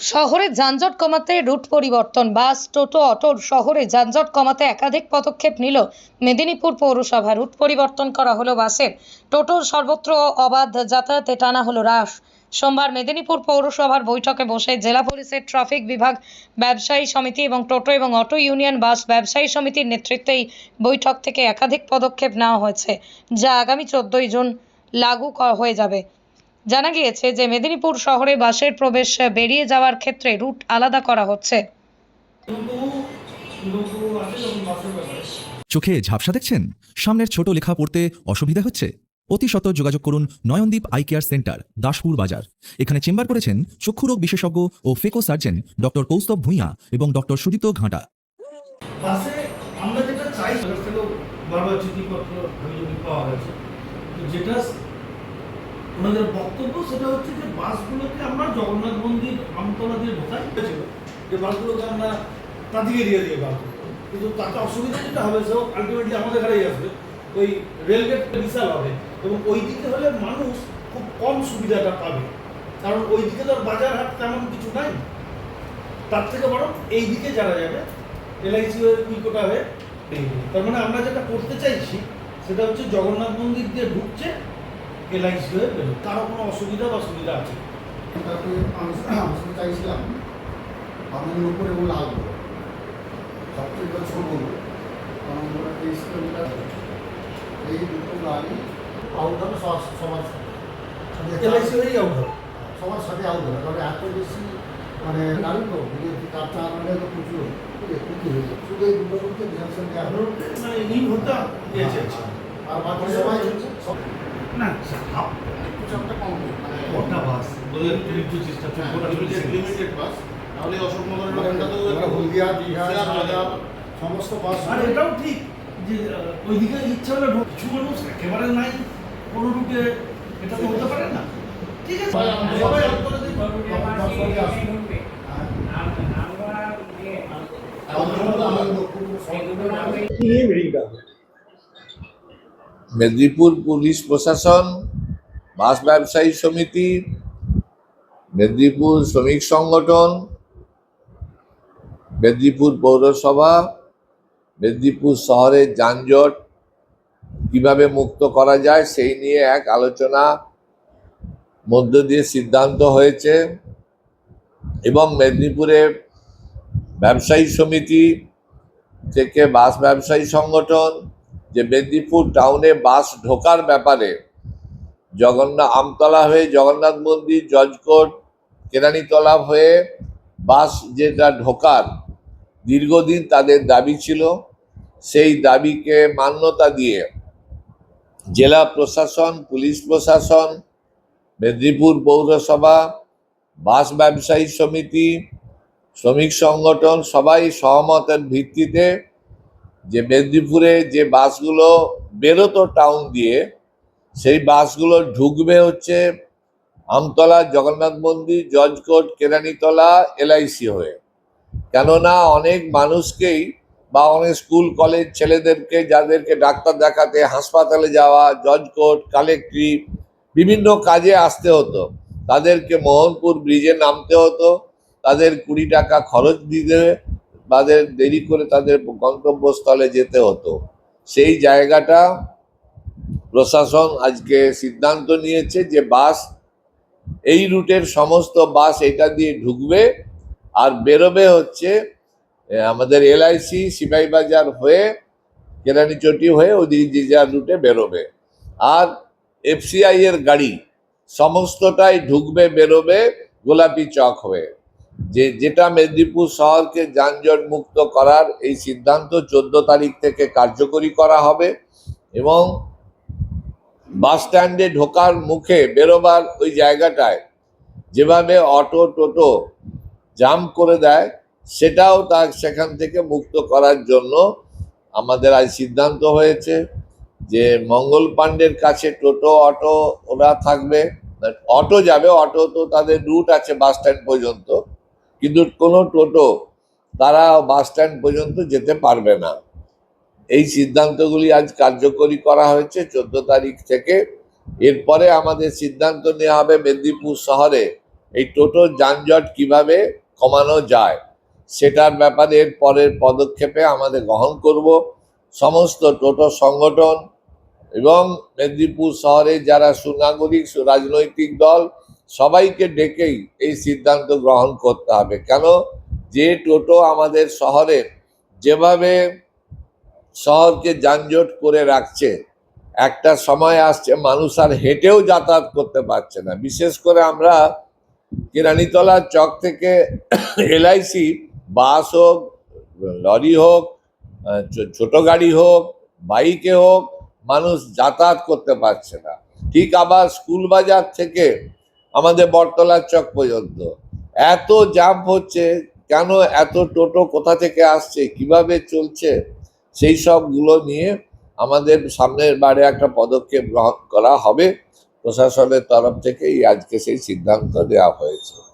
শহরে যানজট কমাতে রুট পরিবর্তন। বাস, টোটো অটোর শহরে যানজট কমাতে একাধিক পদক্ষেপ নিল মেদিনীপুর পৌরসভা। রুট পরিবর্তন করা হলো বাসের। টোটোর সর্বত্র অবাধ যাতায়াতে টানা হলো হ্রাস। সোমবার মেদিনীপুর পৌরসভার বৈঠকে বসে জেলা পুলিশের ট্রাফিক বিভাগ, ব্যবসায়ী সমিতি এবং টোটো এবং অটো ইউনিয়ন বাস ব্যবসায়ী সমিতির নেতৃত্বেই বৈঠক থেকে একাধিক পদক্ষেপ নেওয়া হয়েছে, যা আগামী চোদ্দই জুন লাগু হয়ে যাবে। জানা গিয়েছে যে মেদিনীপুর শহরে বাসের প্রবেশ বেরিয়ে যাওয়ার ক্ষেত্রে রুট আলাদা করা হচ্ছে। চোখে ঝাপসা দেখছেন? সামনের ছোট লেখা পড়তে অসুবিধা হচ্ছে? অতি সত্য যোগাযোগ করুন Nayandeep eye care centre Daspur বাজার। এখানে চেম্বার করেছেন চক্ষুরোগ বিশেষজ্ঞ ও phaco surgeon doctor Koustav Bhuiyan এবং ডক্টর সুদীপ্ত ঘাটা। বাসে আমরা যেটা চাই সরকার বারবার চিঠিপত্র পাওয়া গেছে। যেটা ওনাদের বক্তব্য সেটা হচ্ছে যে বাসগুলোকে আমরা জগন্নাথ মন্দির আমতলা দিয়ে ঢোকাই। হয়েছিল। যে বাসগুলোকে আমরা তাদিকে দিয়ে দিয়ে বাসগুলো কিন্তু তাতে অসুবিধা যেটা হবে, সেও আলটিমেটলি আমাদের ঘরেই আসবে। ওই রেলগেট বিশাল হবে এবং ওই দিকে হলে মানুষ খুব কম সুবিধাটা পাবে। কারণ ওই দিকে তো বাজার হাট তেমন কিছু নাই। তার থেকে বরং এই দিকে যারা যাবে, এলআইসি উইকোটা হয়ে তার মানে আমরা যেটা করতে চাইছি, সেটা হচ্ছে জগন্নাথ মন্দির দিয়ে ঢুকছে এলআইসি হয়ে বেরো কারও কোনো অসুবিধা বা সুবিধা আছে? তারপরে আমি আমি চাইছিলাম আমি উপরে বলে আসব সবচেয়ে ছোট কারণ ওরা তেইশ কিলোমিটার এই দুটো গাড়ি আউট হবে সবার সাথে। এলআইসি হয়েই আউট হবে? সবার সাথে আউট হবে। কারণ এত বেশি মানে গাড়ি তো তার চার মানে তো প্রচুর। শুধু এই দুটো করতে মানে হতে ইয়েছে আর বাকি সবাই সব না হাফ একটু চাপটা কম। মানে কটা বাস একটু চেষ্টা হ্যাঁ, লিমিটেড বাস তাহলে অশোকনগরের মানে লোকটা তো মানে হলদিয়া দীঘা হয়ে। সমস্ত বাস আর এটাও ঠিক যে ওইদিকে ইচ্ছা হলে কিছু মানুষ একেবারে নাই। কোনো রুটে এটা তো হতে পারে না। ঠিক আছে। সবাই আমরা- আউট করে দিই মেদিনীপুর পুলিশ প্রশাসন, বাস ব্যবসায়ী সমিতি, মেদিনীপুর শ্রমিক সংগঠন, মেদিনীপুর পৌরসভা, মেদিনীপুর শহরের যানজট কীভাবে মুক্ত করা যায় সেই নিয়ে এক আলোচনা মধ্য দিয়ে সিদ্ধান্ত হয়েছে এবং মেদিনীপুরে ব্যবসায়ী সমিতি থেকে বাস ব্যবসায়ী সংগঠন যে মেদিনীপুর টাউনে বাস ঢোকার ব্যাপারে জগন্নাথ আমতলা হয়ে জগন্নাথ মন্দির, জজকোট, কেরানীতলা হয়ে বাস যেটা ঢোকার দীর্ঘদিন তাদের দাবি ছিল, সেই দাবিকে মান্যতা দিয়ে জেলা প্রশাসন, পুলিশ প্রশাসন, মেদিনীপুর পৌরসভা, বাস ব্যবসায়ী সমিতি, শ্রমিক সংগঠন সবাই সহমতের ভিত্তিতে যে মেদিনীপুরে যে বাসগুলো বেরোতো টাউন দিয়ে, সেই বাসগুলো ঢুকবে হচ্ছে আমতলা, জগন্নাথ মন্দির, জজকোট, কেরানীতলা এলআইসি হয়ে। কেননা অনেক মানুষকেই বা অনেক স্কুল, কলেজ ছেলেদেরকে, যাদেরকে ডাক্তার দেখাতে, হাসপাতালে যাওয়া, জজকোট, কালেক্টরি, বিভিন্ন কাজে আসতে হতো। তাদেরকে মোহনপুর ব্রিজে নামতে হতো, তাদের কুড়ি টাকা খরচ দিতে তাদের দেরি করে তাদের গন্তব্যস্থলে যেতে হতো। সেই জায়গাটা প্রশাসন আজকে সিদ্ধান্ত নিয়েছে যে বাস, এই রুটের সমস্ত বাস এটা দিয়ে ঢুকবে আর বেরোবে হচ্ছে আমাদের এলআইসি সিপাহীবাজার হয়ে কেরানীচটি হয়ে ওদিকে যে যার রুটে বেরোবে। আর এফসিআই এর গাড়ি, সমস্তটাই ঢুকবে, বেরোবে গোলাপি চক হয়ে। যে, যেটা মেদিনীপুর শহরকে যানজট মুক্ত করার এই সিদ্ধান্ত চোদ্দ তারিখ থেকে কার্যকরী করা হবে এবং বাস স্ট্যান্ডে ঢোকার মুখে বেরোবার ওই জায়গাটায় যেভাবে অটো, টোটো জাম করে দেয়, সেটাও তার সেখান থেকে মুক্ত করার জন্য আমাদের আজ সিদ্ধান্ত হয়েছে যে মঙ্গল পাণ্ডের কাছে টোটো, অটো ওরা থাকবে। অটো যাবে, অটো তো তাদের রুট আছে বাস স্ট্যান্ড পর্যন্ত। কিন্তু কোনো টোটো তারা বাস স্ট্যান্ড পর্যন্ত যেতে পারবে না। এই সিদ্ধান্তগুলি আজ কার্যকরী করা হয়েছে। চোদ্দ তারিখ থেকে এরপরে আমাদের সিদ্ধান্ত নেওয়া হবে মেদিনীপুর শহরে এই টোটো যানজট কীভাবে কমানো যায় সেটার ব্যাপারে এর পরের পদক্ষেপে আমাদের গ্রহণ করব। সমস্ত টোটো সংগঠন এবং মেদিনীপুর শহরে যারা সুনাগরিক রাজনৈতিক দল সবাইকে ডেকেই এই সিদ্ধান্ত গ্রহণ করতে হবে। কেন? যে টোটো আমাদের শহরে যেভাবে শহরকে যানজট করে রাখছে, একটা সময় আসছে মানুষ আর হেঁটেও যাতায়াত করতে পারছে না। বিশেষ করে আমরা কেরানীতলা চক থেকে এলআইসি, বাস হোক, লরি হোক ছোট গাড়ি হোক, বাইকে হোক, মানুষ যাতায়াত করতে পারছে না। ঠিক আবার স্কুল বাজার থেকে আমাদের বটতলার চক পর্যন্ত। এত জাম হচ্ছে, কেন এত টোটো কোথা থেকে আসছে, কীভাবে চলছে, সেই সবগুলো নিয়ে আমাদের সামনের বারে একটা পদক্ষেপ গ্রহণ করা হবে। প্রশাসনের তরফ থেকে আজকে সেই সিদ্ধান্ত দেওয়া হয়েছে।